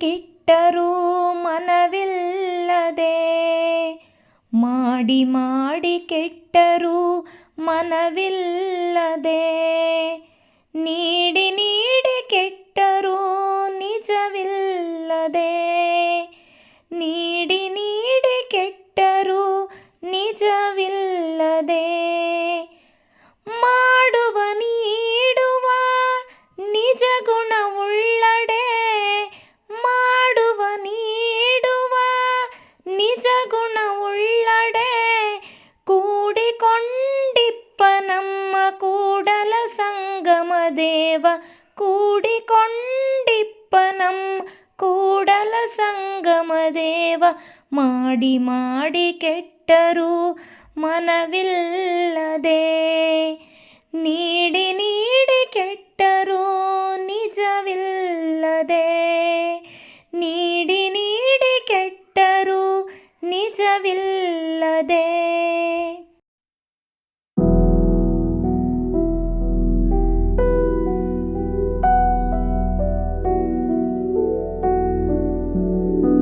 ಕೆಟ್ಟರೂ ಮನವಿಲ್ಲದೆ, ಮಾಡಿ ಮಾಡಿ ಕೆಟ್ಟರೂ ಮನವಿಲ್ಲದೆ, ನೀಡಿ ನೀಡಿ ಕೆಟ್ಟರೂ ನಿಜವಿಲ್ಲದೆ, ನೀಡಿ ನೀಡಿ ಕೆಟ್ಟರೂ ನಿಜವಿಲ್ಲದೆ, ಮಾಡುವ ನೀಡುವ ನಿಜ ರಾಮದೇವ ಕೂಡಿಕೊಂಡಿಪ್ಪನಂ ಕೂಡಲ ಸಂಗಮದೇವ ಮಾಡಿ ಮಾಡಿ ಕೆಟ್ಟರು ಮನವಿಲ್ಲದೆ. ನೀಡಿ ನೀಡಿ ಕೆಟ್ಟರು ನಿಜವಿಲ್ಲದೆ. ನೀಡಿ ನೀಡಿ ಕೆಟ್ಟರು ನಿಜವಿಲ್ಲದೆ.